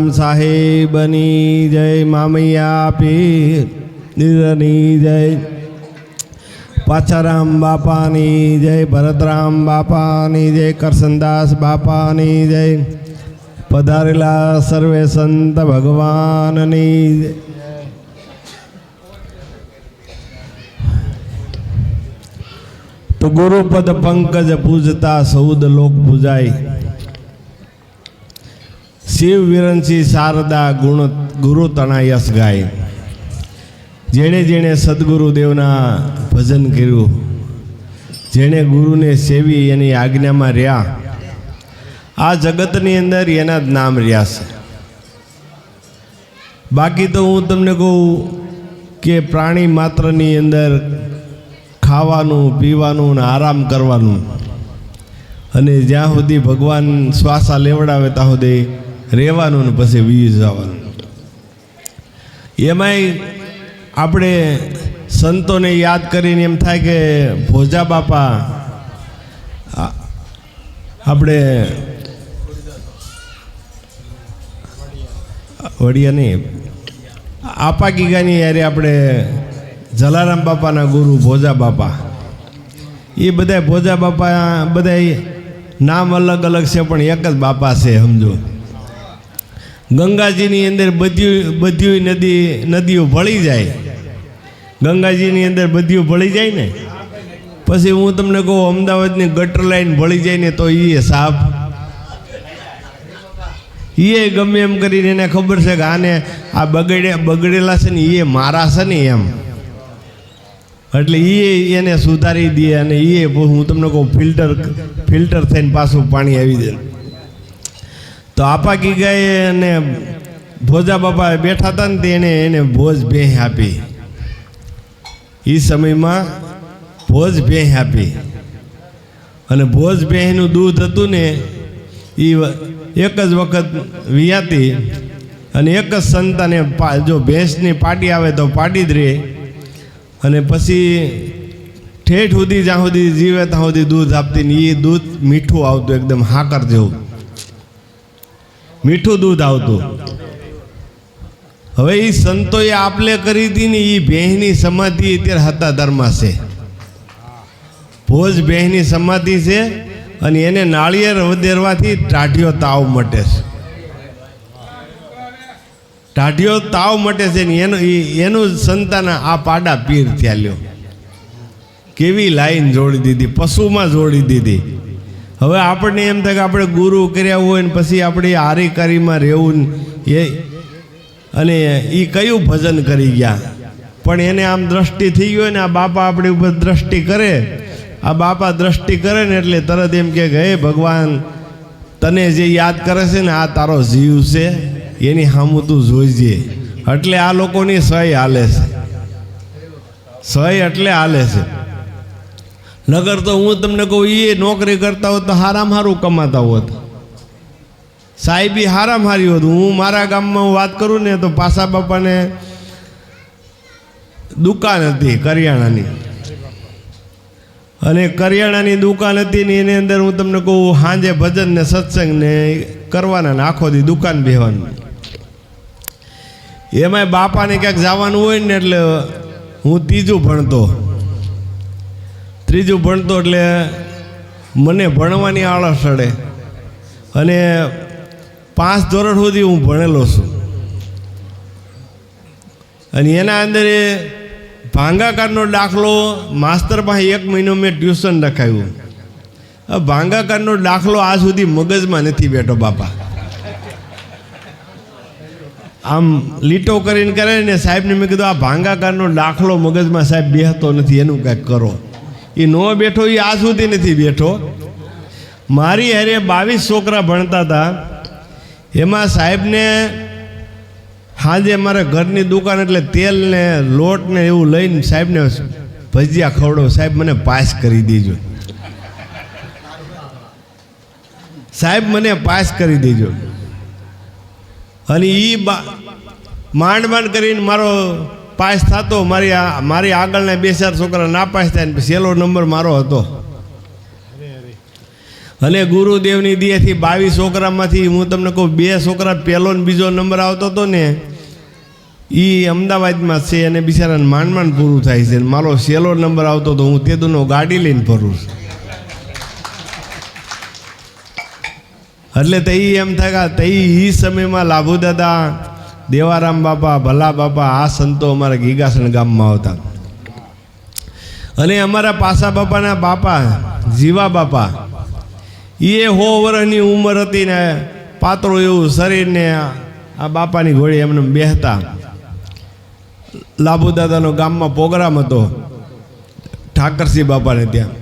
સાહેબની જય મામૈયા પીર નિરની જય. પાછારામ બાપાની જય, ભરતરામ બાપાની જય, કરસનદાસ બાપાની જય. પધારેલા સર્વે સંત ભગવાનની તો ગુરુપદ પંકજ પૂજતા સૌદ લોક પૂજાય. શિવ વિરંસી શારદા ગુણ ગુરુ તણાયસ ગાય. જેણે જેણે સદગુરુદેવના ભજન કર્યું, જેણે ગુરુને સેવી એની આજ્ઞામાં રહ્યા, આ જગતની અંદર એના જ નામ રહ્યા છે. બાકી તો હું તમને કહું કે પ્રાણી માત્રની અંદર ખાવાનું, પીવાનું ને આરામ કરવાનું અને જ્યાં સુધી ભગવાન શ્વાસા લેવડાવે ત્યાં સુધી રહેવાનું ને પછી વીજ જવાનું. એમાંય આપણે સંતોને યાદ કરીને એમ થાય કે ભોજા બાપા આપણે વડિયા નહીં, આપા ગીગાની યારે આપણે જલારામ બાપાના ગુરુ ભોજા બાપા. એ બધા ભોજા બાપા બધા નામ અલગ અલગ છે, પણ એક જ બાપા છે, સમજો. ગંગાજીની અંદર બધી બધી નદી નદીઓ ભળી જાય. ગંગાજીની અંદર બધીઓ ભળી જાય ને? પછી હું તમને કહું, અમદાવાદની ગટર લાઈન ભળી જાય ને તો એ સાપ. એ ગમે એમ કરીને એને ખબર છે કે આને આ બગડે બગડેલા છે ને એ મારા છે ને એમ. એટલે એ એને સુધારી દે અને એ હું તમને કહું, ફિલ્ટર ફિલ્ટર થઈને પાછું પાણી આવી જાય. તો આપા ગીગાએ અને ભોજા બાપા બેઠા હતા ને તેને એને ભોજ ભેહ આપી. એ સમયમાં ભોજ ભેહ આપી. અને ભોજ ભેહનું દૂધ હતું ને એ એક જ વખત વિયાતી અને એક જ સંતાને જો ભેંસની પાટી આવે તો પાટી જ રહે અને પછી ઠેઠ સુધી જ્યાં સુધી જીવે ત્યાં સુધી દૂધ આપતી ને એ દૂધ મીઠું આવતું, એકદમ હાકર જેવું. મીઠું દૂધ આવતું. હવે એ સંતોએ આપલે કરી હતી ને એ બહેની સમાધિ અત્યારે હતા ધર્મા છે. ભોજ ભેંની સમાધિ છે અને એને નાળિયેર વધેરવાથી ટાઢિયો તાવ મટે છે. ટાઢિયો તાવ મટે છે ને એનું એનું સંતાન આ પાડા પીર થયા લ્યો. કેવી લાઈન જોડી દીધી, પશુમાં જોડી દીધી. હવે આપણને એમ થાય કે આપણે ગુરુ કર્યા હોય ને પછી આપણે હારીકારીમાં રહેવું એ. અને એ કયું ભજન કરી ગયા? પણ એને આમ દ્રષ્ટિ થઈ ગયો ને, આ બાપા આપણી ઉપર દ્રષ્ટિ કરે. આ બાપા દ્રષ્ટિ કરે ને એટલે તરત એમ કે હે ભગવાન, તને જે યાદ કરે છે ને, આ તારો જીવ છે, એની સામું તું જોઈજે. એટલે આ લોકોની સહી હાલે છે. સહી એટલે હાલે છે. નગર તો હું તમને કહું એ નોકરી કરતા હોત તો હારામ હારું કમાતા હોત. સાહેબી હારામ હારી હોત. હું મારા ગામમાં હું વાત કરું ને તો પાસા બાપાને દુકાન હતી કરિયાણાની. અને કરિયાણાની દુકાન હતી ને એની અંદર હું તમને કહું સાંજે ભજન ને સત્સંગ ને કરવાના ને આખો દી દુકાન બેહવાની. એમાંય બાપાને ક્યાંક જવાનું હોય ને એટલે હું ત્રીજું ભણતો. ત્રીજું ભણતો એટલે મને ભણવાની આળસ અડે. અને પાંચ ધોરણ સુધી હું ભણેલો છું. અને એના અંદર એ ભાંગાકારનો દાખલો માસ્તર પાસે એક મહિનો મેં ટ્યુશન રખાયું. ભાંગાકારનો દાખલો આજ સુધી મગજમાં નથી બેઠો બાપા. આમ લીટો કરીને કરે ને સાહેબને મેં કીધું, આ ભાંગાકારનો દાખલો મગજમાં સાહેબ બેહતો નથી, એનું કાંઈક કરો. એ નો બેઠો એ આ સુધી નથી બેઠો. મારી હારે બાવીસ છોકરા ભણતા હતા. એમાં સાહેબને સાંજે મારા ઘરની દુકાન એટલે તેલ ને લોટ ને એવું લઈને સાહેબને ભજીયા ખવડો સાહેબ મને પાસ કરી દેજો. સાહેબ મને પાસ કરી દેજો. અને એ માંડ માંડ કરીને મારો પાસ થતો, મારી મારી આગળના બે ચાર છોકરા ના પાસ થાય ને સહેલો નંબર મારો હતો. અને ગુરુદેવની દેહથી બાવીસ છોકરામાંથી હું તમને કહું, બે છોકરા પહેલો ને બીજો નંબર આવતો હતો ને એ અમદાવાદમાં છે અને બિચારાને માંડ માંડ પૂરું થાય છે. મારો સહેલો નંબર આવતો હતો, હું તે દુનો ગાડી લઈને ફરું છું. એટલે તે એમ થાય તે એ સમયમાં લાભુ દાદા દેવારામ બાપા, ભલા બાપા, આ સંતો અમારા ગીગાસણ ગામમાં આવતા. અને અમારા પાસા બાપાના બાપા, જીવા બાપા એ હો વર્ષની ઉંમર હતી ને પાતળું એવું શરીરને આ બાપાની ઘોડી એમને બેહતા. લાભુ દાદાનો ગામમાં પ્રોગ્રામ હતો, ઠાકરસિંહ બાપાને ત્યાં.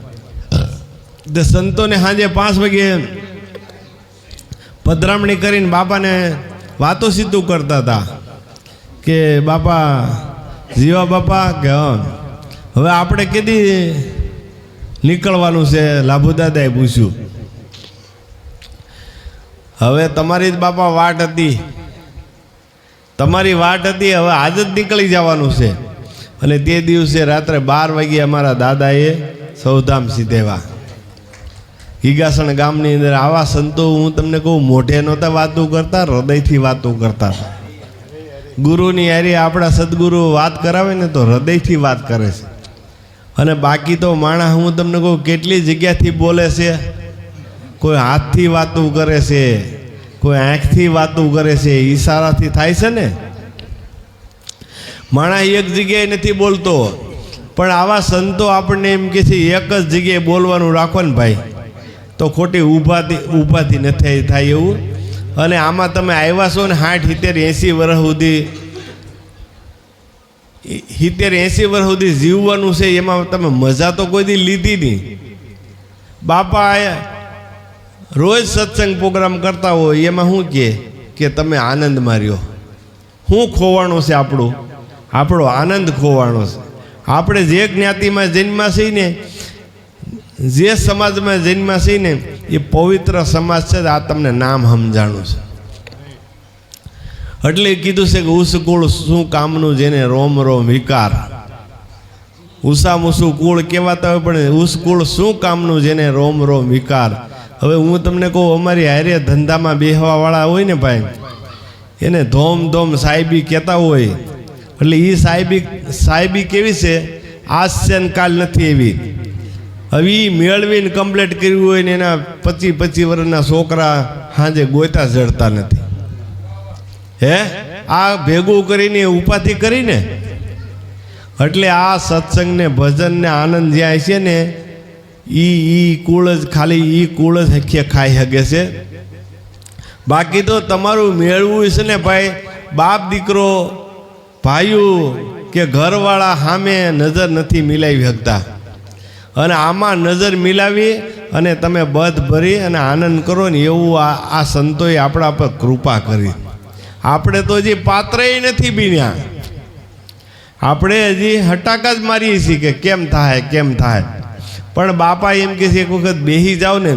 તે સંતોને સાંજે પાંચ વાગે પધરામણી કરીને બાપાને વાતો સીધું કરતા હતા કે, બાપા, જીવા બાપા, કે હવે આપણે કીધી નીકળવાનું છે? લાભુ દાદાએ પૂછ્યું. હવે તમારી જ બાપા વાટ હતી. તમારી વાટ હતી, હવે આજ જ નીકળી જવાનું છે. અને તે દિવસે રાત્રે બાર વાગ્યે અમારા દાદાએ સૌધામ સીધેવા. હિગાસણ ગામની અંદર આવા સંતો હું તમને કહું, મોઢે નહોતા વાતો કરતા, હૃદયથી વાતો કરતા હતા. ગુરુની યારી આપણા સદગુરુ વાત કરાવે ને તો હૃદયથી વાત કરે છે. અને બાકી તો માણસ, હું તમને કહું, કેટલી જગ્યાથી બોલે છે? કોઈ હાથથી વાતો કરે છે, કોઈ આંખથી વાતો કરે છે, ઈશારાથી થાય છે ને? માણસ એક જગ્યાએ નથી બોલતો. પણ આવા સંતો આપણને એમ કે છે, એક જ જગ્યાએ બોલવાનું રાખો ને ભાઈ. તો ખોટી ઊભાથી ઊભાથી નથી થાય એવું. અને આમાં તમે આવ્યા છો ને સાઠ સિત્તેર, એંસી વર્ષ સુધી. સિત્તેર, એંસી વર્ષ સુધી જીવવાનું છે, એમાં તમે મજા તો કોઈ દી લીધી નહીં. બાપા રોજ સત્સંગ પ્રોગ્રામ કરતા હોય, એમાં શું કહે કે તમે આનંદ માર્યો. શું ખોવાનું છે આપણું? આપણો આનંદ ખોવાનો છે. આપણે જે જ્ઞાતિમાં જન્મા છીએ ને જે સમાજમાં જન્મા છે ને, એ પવિત્ર સમાજ છે, આ તમને નામ સમજાણું છે. એટલે કીધું છે કે ઉસ કુળ શું કામનું જેને રોમ રોમ વિકાર. ઉષા મુસુ કુળ કહેવાતા હોય, પણ ઉસ કુળ શું કામનું જેને રોમ રોમ વિકાર. હવે હું તમને કહું, અમારી હારે ધંધામાં બેહવાવાળા હોય ને ભાઈ, એને ધોમ ધોમ સાહેબી કહેતા હોય. એટલે એ સાહેબી સાહેબી કેવી છે? આજ કાલ નથી એવી. હવે એ મેળવીને કમ્પ્લીટ કર્યું હોય ને એના પચીસ પચીસ વર્ષના છોકરા સાંજે ગોતા જડતા નથી. હે? આ ભેગું કરીને ઉપાધિ કરીને. એટલે આ સત્સંગને, ભજનને આનંદ જ્યાં છે ને, ઈ ઈ કુળ જ ખાલી, ઈ કુળ જ હખીએ ખાઈ શકે છે. બાકી તો તમારું મેળવું છે ને ભાઈ, બાપ દીકરો, ભાઈઓ કે ઘરવાળા સામે નજર નથી મિલાવી શકતા. અને આમાં નજર મિલાવી અને તમે બધ ભરી અને આનંદ કરો ને એવું આ આ સંતોએ આપણા પર કૃપા કરી. આપણે તો હજી પાત્રય નથી બીન્યા આપણે હજી હટાકા જ મારીએ છીએ કે કેમ થાય કેમ થાય. પણ બાપા એમ કે છે, એક વખત બેસી જાઓ ને.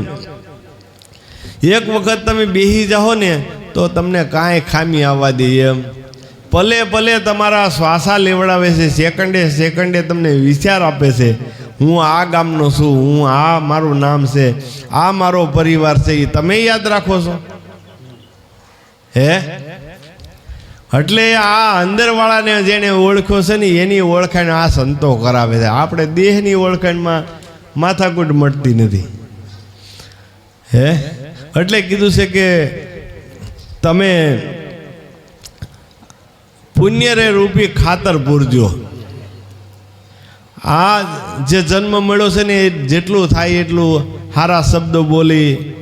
એક વખત તમે બેસી જાઓ ને, તો તમને કાંઈ ખામી આવવા દઈએ. એમ પલે પલે તમારા શ્વાસા લેવડાવે છે સેકન્ડે સેકન્ડે તમને વિચાર આપે છે. હું આ ગામનો છું, હું આ મારું નામ છે, આ મારો પરિવાર છે એ તમે યાદ રાખો છો? હે? એટલે આ અંદરવાળાને જેને ઓળખ્યો છે ને, એની ઓળખાણ આ સંતો કરાવે છે. આપણે દેહની ઓળખાણમાં માથાકૂટ મળતી નથી. હે? એટલે કીધું છે કે તમે પુણ્યરે રૂપી ખાતર પૂરજો. આ જે જન્મ મળ્યો છે ને જેટલું થાય એટલું સારા શબ્દો બોલી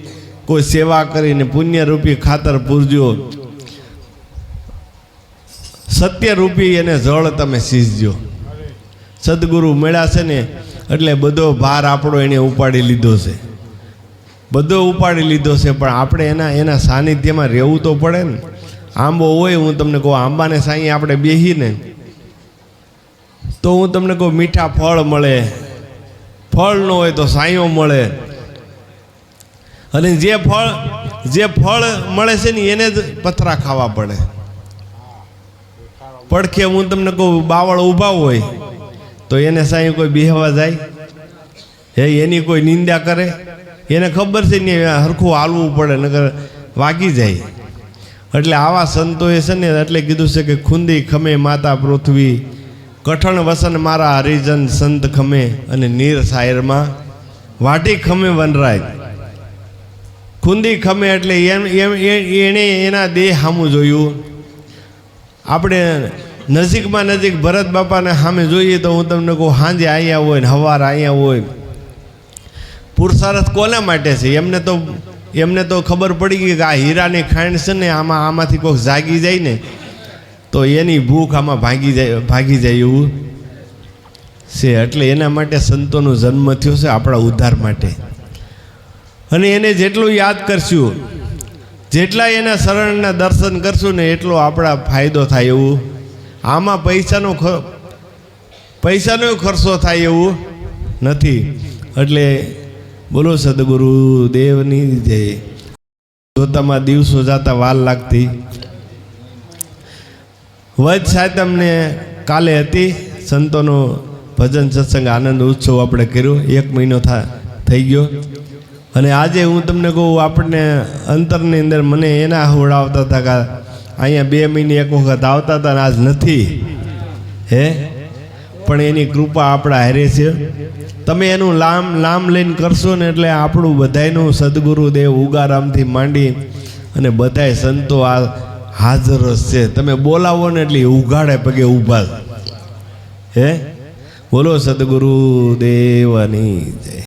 કોઈ સેવા કરીને પુણ્યરૂપી ખાતર પૂરજો. સત્યરૂપી એને જળ તમે સીંચજો સદગુરુ મળ્યા છે ને એટલે બધો ભાર આપણો એને ઉપાડી લીધો છે. બધો ઉપાડી લીધો છે પણ આપણે એના એના સાનિધ્યમાં રહેવું તો પડે ને. આંબો હોય, હું તમને કહું, આંબાને સાંઈ આપણે બેહીને તો હું તમને કહું, મીઠા ફળ મળે. ફળ ન હોય તો સાંયો મળે. અને જે ફળ જે ફળ મળે છે ને, એને જ પથરા ખાવા પડે. પડખે હું તમને કહું, બાવળ ઊભા હોય, તો એને સાંઈ કોઈ બિહેવા જાય. હે, એની કોઈ નિંદા કરે. એને ખબર છે ને, હરખું હાલવું પડે નગર વાગી જાય. એટલે આવા સંતોએ છે ને, એટલે કીધું છે કે, ખુંદી ખમે માતા પૃથ્વી કઠણ વસન મારા હરિજન સંત ખમે અને નીર સાયરમાં વાટી ખમે વનરાય. ખુંદી ખમે એટલે એમ એમ એણે એના દેહ સામું જોયું. આપણે નજીકમાં નજીક ભરત બાપાને સામે જોઈએ તો હું તમને કહું સાંજે અહીંયા હોય ને હવાર અહીંયા હોય. પુરુષાર્થ કોના માટે છે? એમને તો એમને તો ખબર પડી ગઈ કે આ હીરાની ખાંડ છે ને આમાં આમાંથી કોઈક જાગી જાય ને તો એની ભૂખ આમાં ભાગી જાય ભાગી જાય એવું છે. એટલે એના માટે સંતોનો જન્મ થયો છે આપણા ઉદ્ધાર માટે. અને એને જેટલું યાદ કરશું, જેટલા એના શરણના દર્શન કરશું ને એટલો આપણા ફાયદો થાય એવું. આમાં પૈસાનો પૈસાનો ખર્ચો થાય એવું નથી. એટલે બોલો સદગુરુ દેવની જય. જોતામાં દિવસો જતા વાલ લાગતી. વજ તમને કાલે હતી. સંતોનો ભજન સત્સંગ આનંદ ઉત્સવ આપણે કર્યો. એક મહિનો થા, થઈ ગયો. અને આજે હું તમને કહું, આપણને અંતરની અંદર મને એના હોડાવતા હતા કે અહીંયા બે મહિને એક વખત આવતા હતા ને આજ નથી. હે? પણ એની કૃપા આપણા હારે છે. તમે એનું લામ લામ લઈને કરશો ને એટલે આપણું બધાયનું સદગુરુદેવ ઉગારામથી માંડી અને બધાય સંતો આ હાજર છે. તમે બોલાવો ને એટલે ઉઘાડે પગે ઊભા હે? બોલો સદગુરુ દેવની જય.